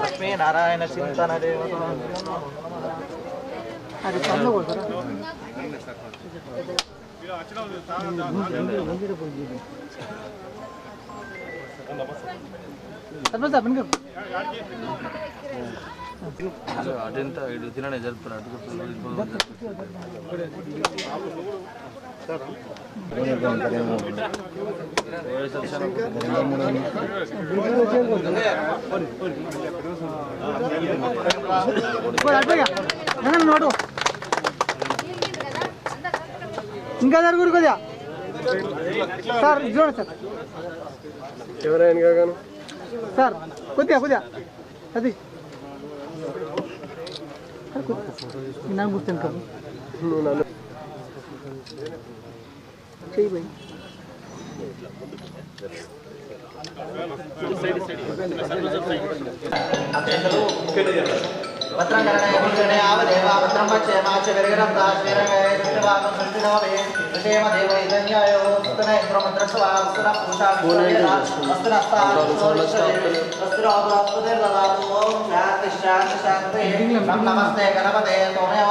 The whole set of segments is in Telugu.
లక్ష్మీ నారాయణ చింతన దేవత. అది పనులు కొడతారా సర్పంచ్ సార్ వెనక అటెంత ఇటు తిననే అటుగా నోటు ఇంకా. జరుగురు కదా సార్ చూడండి సార్. ఎవరైనా కానీ సార్ కొద్దిగా కొద్దిగా. అది. సార్, కొద్దిగా. ఈ నాకు గుర్తుంది కదా जी भाई पत्रं करणायावदेवापत्रं पश्येमाच विरगरब्दाश्विरगैर्वाकं सृष्टिनवये ऋषेम देव इदन्यायो सुतन इन्द्रमन्त्रस्वा वस्तुनः पुरुषा वस्तुनस्ता वस्तुरादुरात्मदेर्ददातु ॐ शान्ति शान्ति शान्ति नमस्ते गणपते सोमयव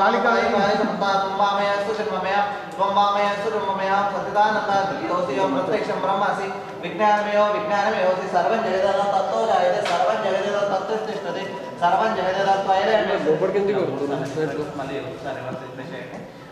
कालिकामया सुषमया त्वमया सुरमया सतिदानन्दा तुल्योऽसि यो प्रत्यक्षं ब्रह्मासि विज्ञानमेव विज्ञानमेवसि सर्वं जगदेव तत्त्वो जायते सर्वं जगदेव तत्त्व तिष्ठति सर्वं जगदेव त्वयैव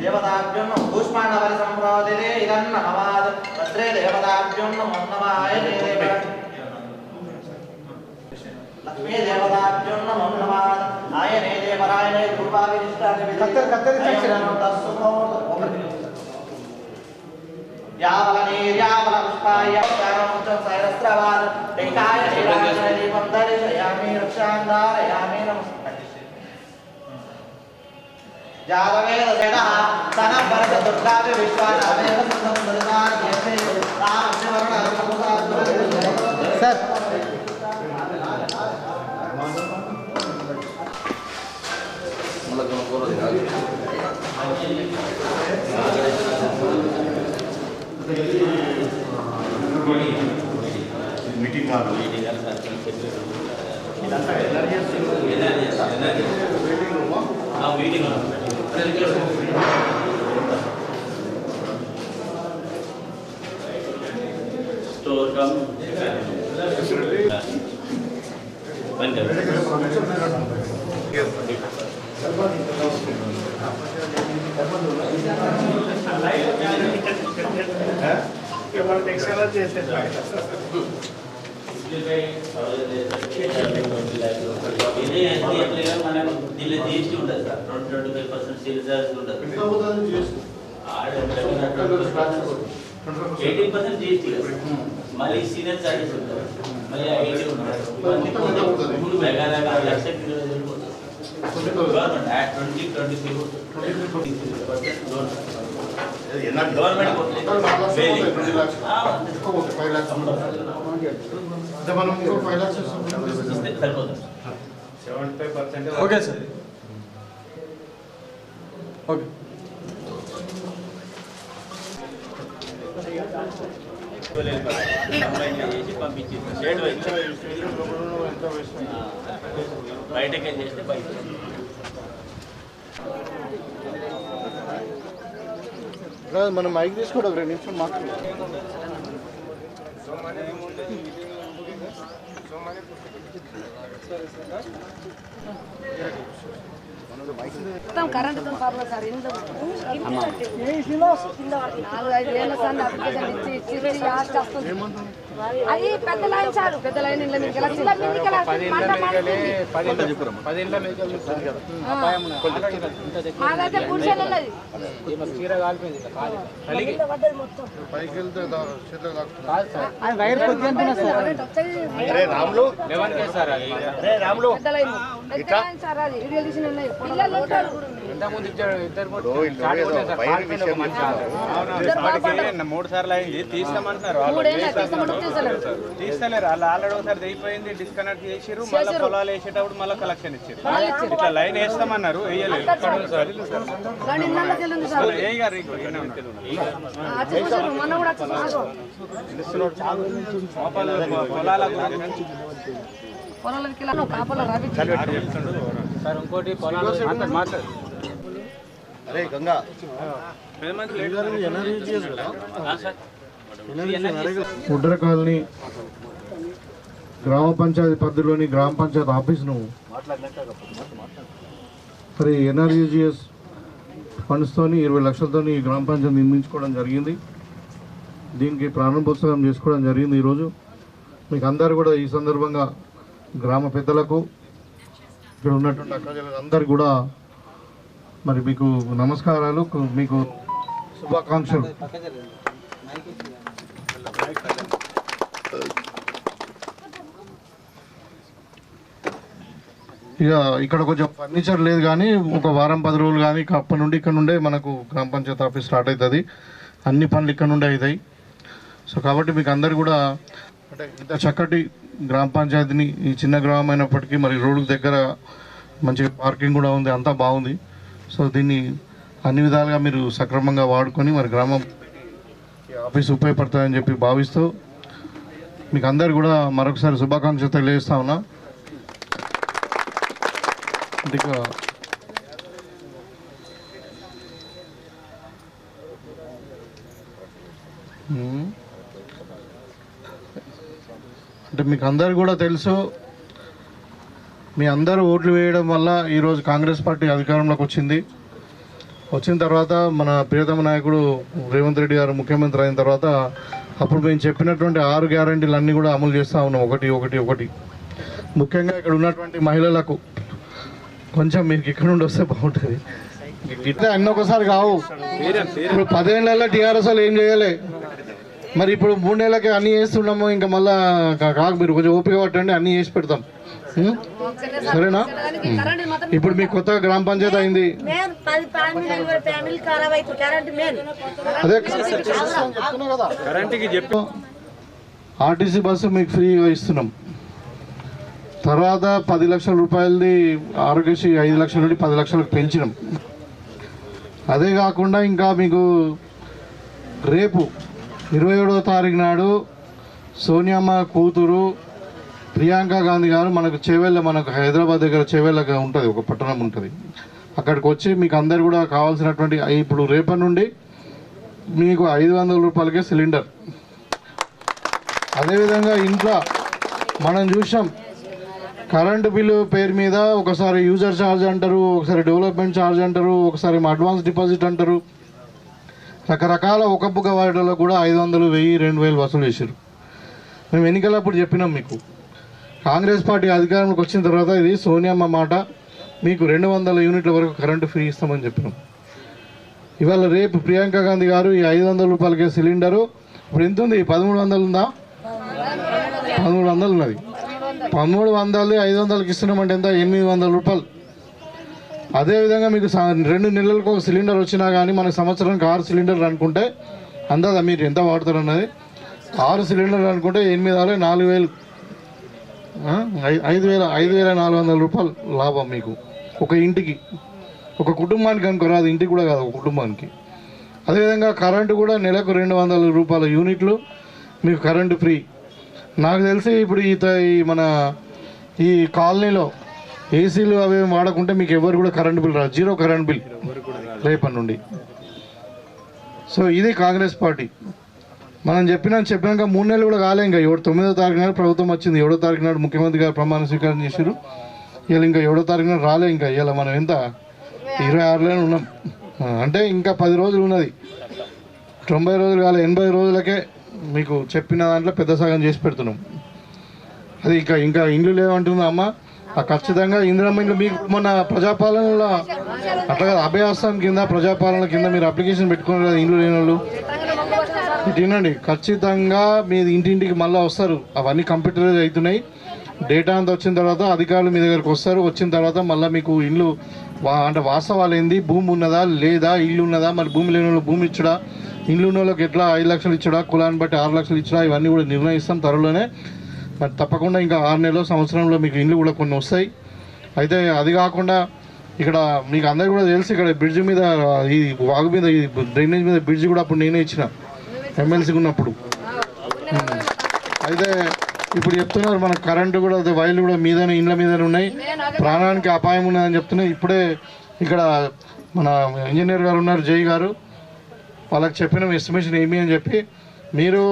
देवताभ्योन्न भूष्माण्डवर सम्प्रोदिते इदन्न हवाद् तत्रे देवताभ्योन्न मन्नमाय देवे लक्ष्मी देवताभ्योन्न मन्नमाद आयने देवरायने रूपाविनिष्टानि विधि कत्तर कत्तर चक्षर तस्सुमो यावलनीर्यावलपुष्पाय चारणोच्चं सैरस्त्रवान् टिङ्काय दीपं दर्शयामि रक्षां धारयामि नमस्ते जादवेदसेनः तनः भरतदुर्गापि विश्वानामेव संसंसृताद्यते रामवर्णः सर। मीटिंग आ रही है मीटिंग आ रही है एनर्जी एनर्जी एनर्जी हाँ मीटिंग आ रही है। Store come. When can ఇవాళ ఎక్సెల్ చేసేది ఇది అన్ని మనం దీనిలో జిఎస్టీ ఉంటుంది sir. Twenty twenty five percent sale charge ఉంటుంది. ఎయిటీన్ పర్సెంట్ జిఎస్టీ మళ్ళీ సీనియర్ చార్జెస్ ఉంటుంది. మళ్ళీ ఐటీ ఉంటుంది. ఇవన్నీ పోతే మూడు మెగా రకాల లక్ష government act twenty twenty three percent loan government ఇస్తే సరిపోతుంది. ఓకే సార్ ఓకే బయటకి చేస్తే బయట మనం మైక్ తీసుకోవడం రెండు నిమిషం మాట్లాడు. మొత్తం కరెంట్ ప్రాబ్లం సార్ ఎందుకు నాలుగు ఐదు ఏళ్ళ సార్ అప్లికేషన్ ఇచ్చి ఇచ్చి లాస్ట్ వస్తుంది అది పెద్ద లైన్ సార్ పెద్ద లైన్ ఇళ్ళ మీకు. మాదైతే పురుషులది పైకి వెళ్తే దా- చేతులకు తాకుతుంది. అది వైర్ కొద్దిగా అంటున్నా సార్. పెద్ద లైన్. పెద్ద లైన్ సార్ అది. వీడియో తీసిన పిల్లలు ఉంటారు. మూడు సార్లు అయింది తీస్తామంటున్నారు తీస్తలేరు. వాళ్ళు ఆల్రెడీ ఒకసారి అయిపోయింది డిస్కనెక్ట్ చేసిర్రు మళ్ళీ పొలాలు వేసేటప్పుడు మళ్ళీ కలెక్షన్ ఇచ్చారు ఇట్లా లైన్ వేస్తామన్నారు వేయలేదు. చూసారు చూసారు పొలాల గురించి. పొలాలకి కాపలా రాబి సార్ ఇంకోటి పొలాలు మాట్లాడు. అరే గంగా. పెద్ద కాలనీ గ్రామ పంచాయతీ పరిధిలోని గ్రామ పంచాయతీ ఆఫీసును మరి ఎన్ఆర్యూజిఎస్ ఫండ్స్తోని ఇరవై లక్షలతోని ఈ గ్రామ పంచాయతీ నిర్మించుకోవడం జరిగింది. దీనికి ప్రారంభోత్సవం చేసుకోవడం జరిగింది ఈరోజు. మీకు అందరు కూడా ఈ సందర్భంగా గ్రామ పెద్దలకు ఇక్కడ ఉన్నటువంటి అక్కజలకు అందరు కూడా మరి మీకు నమస్కారాలు మీకు శుభాకాంక్షలు. ఇక ఇక్కడ కొంచెం ఫర్నిచర్ లేదు కానీ ఒక వారం పది రోజులు కానీ అప్పటి నుండి ఇక్కడ నుండే మనకు గ్రామ పంచాయతీ ఆఫీస్ స్టార్ట్ అవుతుంది. అన్ని పనులు ఇక్కడ నుండే అవుతాయి. సో కాబట్టి మీకు అందరు కూడా అంటే ఇంత చక్కటి గ్రామ పంచాయతీని ఈ చిన్న గ్రామం అయినప్పటికీ మరి రోడ్డు దగ్గర మంచిగా పార్కింగ్ కూడా ఉంది అంతా బాగుంది. సో దీన్ని అన్ని విధాలుగా మీరు సక్రమంగా వాడుకొని మరి గ్రామం ఆఫీస్ ఉపయోగపడతాయని చెప్పి భావిస్తూ మీకు అందరు కూడా మరొకసారి శుభాకాంక్షలు తెలియజేస్తా ఉన్నా. ఇంకా అంటే మీకు అందరు కూడా తెలుసు మీ అందరూ ఓట్లు వేయడం వల్ల ఈరోజు కాంగ్రెస్ పార్టీ అధికారంలోకి వచ్చింది. వచ్చిన తర్వాత మన ప్రియతమ నాయకుడు రేవంత్ రెడ్డి గారు ముఖ్యమంత్రి అయిన తర్వాత అప్పుడు మేము చెప్పినటువంటి ఆరు గ్యారంటీలు అన్నీ కూడా అమలు చేస్తూ ఉన్నాం. ఒకటి ఒకటి ఒకటి. ముఖ్యంగా ఇక్కడ ఉన్నటువంటి మహిళలకు కొంచెం మీకు ఇక్కడ నుండి వస్తే బాగుంటుంది. ఇట్లా అన్నీ ఒకసారి కావు. ఇప్పుడు పదేళ్ళలో టీఆర్ఎస్ వాళ్ళు ఏం చేయలే. మరి ఇప్పుడు మూడేళ్ళకి అన్నీ చేస్తున్నాము. ఇంకా మళ్ళీ కాకు మీరు కొంచెం ఓపిక పట్టండి అన్నీ చేసి పెడతాం. సరేనా? ఇప్పుడు మీకు కొత్తగా గ్రామ పంచాయతీ అయింది. అదే ఆర్టీసీ బస్సు మీకు ఫ్రీగా ఇస్తున్నాం. తర్వాత పది లక్షల రూపాయలది ఆరోగ్యశ్రీ ఐదు లక్షల నుండి పది లక్షలకు పెంచినాం. అదే కాకుండా ఇంకా మీకు రేపు ఇరవై ఏడవ తారీఖు నాడు సోనియమ్మ కూతురు ప్రియాంక గాంధీ గారు మనకు చేవేళ్ళ మనకు హైదరాబాద్ దగ్గర చేవేళ్ళగా ఉంటుంది ఒక పట్టణం ఉంటుంది. అక్కడికి వచ్చి మీకు అందరు కూడా కావాల్సినటువంటి ఇప్పుడు రేపటి నుండి మీకు ఐదు వందల రూపాయలకే సిలిండర్. అదేవిధంగా ఇంట్లో మనం చూసాం కరెంటు బిల్లు పేరు మీద ఒకసారి యూజర్ ఛార్జ్ అంటారు ఒకసారి డెవలప్మెంట్ ఛార్జ్ అంటారు ఒకసారి అడ్వాన్స్ డిపాజిట్ అంటారు. రకరకాల ఒక బుగ్గ వాటిలో కూడా ఐదు వందలు వెయ్యి రెండు వేలు వసూలు చేశారు. మేము ఎన్నికలప్పుడు చెప్పినాం మీకు. కాంగ్రెస్ పార్టీ అధికారంలోకి వచ్చిన తర్వాత ఇది సోనియమ్మ మాట. మీకు రెండు వందల యూనిట్ల వరకు కరెంటు ఫ్రీ ఇస్తామని చెప్పినాం. ఇవాళ రేపు ప్రియాంక గాంధీ గారు ఈ ఐదు వందల రూపాయలకే సిలిండరు. ఇప్పుడు ఎంత ఉంది? పదమూడు వందలు ఉందా? పదమూడు వందలు ఉన్నది. పదమూడు వందలు ఐదు వందలకి ఇస్తున్నామంటే ఎంత? ఎనిమిది వందల రూపాయలు. అదేవిధంగా మీకు రెండు నెలలకు ఒక సిలిండర్ వచ్చినా కానీ మన సంవత్సరానికి ఆరు సిలిండర్లు అనుకుంటే అందాదా మీరు ఎంత వాడతారు అన్నది ఆరు సిలిండర్లు అనుకుంటే ఎనిమిది ఆరు నాలుగు వేలు. ఐదు వేల ఐదు వేల నాలుగు వందల రూపాయలు లాభం మీకు. ఒక ఇంటికి. ఒక కుటుంబానికి అనుకోరాదు ఇంటికి కూడా కాదు ఒక కుటుంబానికి. అదేవిధంగా కరెంటు కూడా నెలకు రెండు వందల రూపాయల యూనిట్లు మీకు కరెంటు ఫ్రీ. నాకు తెలిసి ఇప్పుడు ఈ త- ఈ మన ఈ కాలనీలో ఏసీలు అవి వాడకుంటే మీకు ఎవరు కూడా కరెంట్ బిల్ రాదు. Zero current bill. రేపటి నుండి. సో ఇది కాంగ్రెస్ పార్టీ. మనం చెప్పినా చెప్పినాక మూడు నెలలు కూడా కాలే ఇంకా. ఏడు తొమ్మిదో తారీఖు నాడు ప్రభుత్వం వచ్చింది ఏడో తారీఖు నాడు ముఖ్యమంత్రి గారు ప్రమాణ స్వీకారం చేశారు ఇలా ఇంకా ఏడో తారీఖు నాడు రాలే ఇంకా. ఇలా మనం ఎంత? ఇరవై ఆరులోనే ఉన్నాం. అంటే ఇంకా పది రోజులు ఉన్నది. తొంభై రోజులు కాలే ఎనభై రోజులకే మీకు చెప్పిన దాంట్లో పెద్ద సగం చేసి పెడుతున్నాం. అది ఇంకా ఇంకా ఇండ్లు లేవంటుందా అమ్మ. ఆ ఖచ్చితంగా ఇందిరమ్మ ఇండ్లు మీకు మన ప్రజాపాలనలో అట్లా కదా కింద ప్రజాపాలన కింద మీరు అప్లికేషన్ పెట్టుకున్నారు కదా ఇండ్లు లేని వాళ్ళు వినండి ఖచ్చితంగా మీ ఇంటింటికి మళ్ళీ వస్తారు. అవన్నీ కంప్యూటరైజ్ అవుతున్నాయి. డేటా అంతా వచ్చిన తర్వాత అధికారులు మీ దగ్గరకు వస్తారు. వచ్చిన తర్వాత మళ్ళీ మీకు ఇల్లు వా అంటే వాస్తవాలు ఏంది? భూమి ఉన్నదా? లేదా ఇల్లు ఉన్నదా? మరి భూమి లేని వాళ్ళు భూమి ఇచ్చడా? ఇల్లు ఉన్న వాళ్ళకి ఎట్లా ఐదు లక్షలు ఇచ్చడా? కులాన్ని బట్టి ఆరు లక్షలు ఇచ్చడా? ఇవన్నీ కూడా నిర్ణయిస్తాం త్వరలోనే. మరి తప్పకుండా ఇంకా ఆరు నెలలు సంవత్సరంలో మీకు ఇండ్లు కూడా కొన్ని వస్తాయి. అయితే అది కాకుండా ఇక్కడ మీకు అందరికీ కూడా తెలుసు ఇక్కడ బ్రిడ్జ్ మీద ఈ వాగు మీద ఈ డ్రైనేజ్ మీద బ్రిడ్జ్ కూడా అప్పుడు నేనే ఇచ్చిన. ఎమ్మెల్సీగా ఉన్నప్పుడు. అయితే ఇప్పుడు చెప్తున్నారు మన కరెంటు కూడా అదే వైర్లు కూడా మీదనే ఇండ్ల మీదనే ఉన్నాయి. ప్రాణానికి అపాయం ఉన్నదని చెప్తున్నాయి ఇప్పుడే ఇక్కడ మన ఇంజనీర్ గారు ఉన్నారు జై గారు. వాళ్ళకి చెప్పిన ఎస్టిమేషన్ ఏమి అని చెప్పి మీరు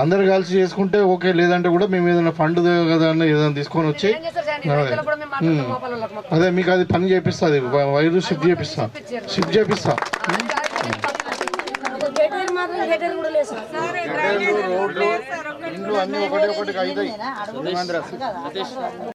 అందరు కలిసి చేసుకుంటే ఓకే లేదంటే కూడా మేము ఏదైనా ఫండ్ కదా ఏదైనా తీసుకొని వచ్చి. అదే మీకు అది పని చేపిస్తుంది వైరు షిఫ్ట్ చేపిస్తా. షిఫ్ట్ చేపిస్తా. సార్ ఇండ్లు అన్ని ఒకటి ఒకటి అవుతాయి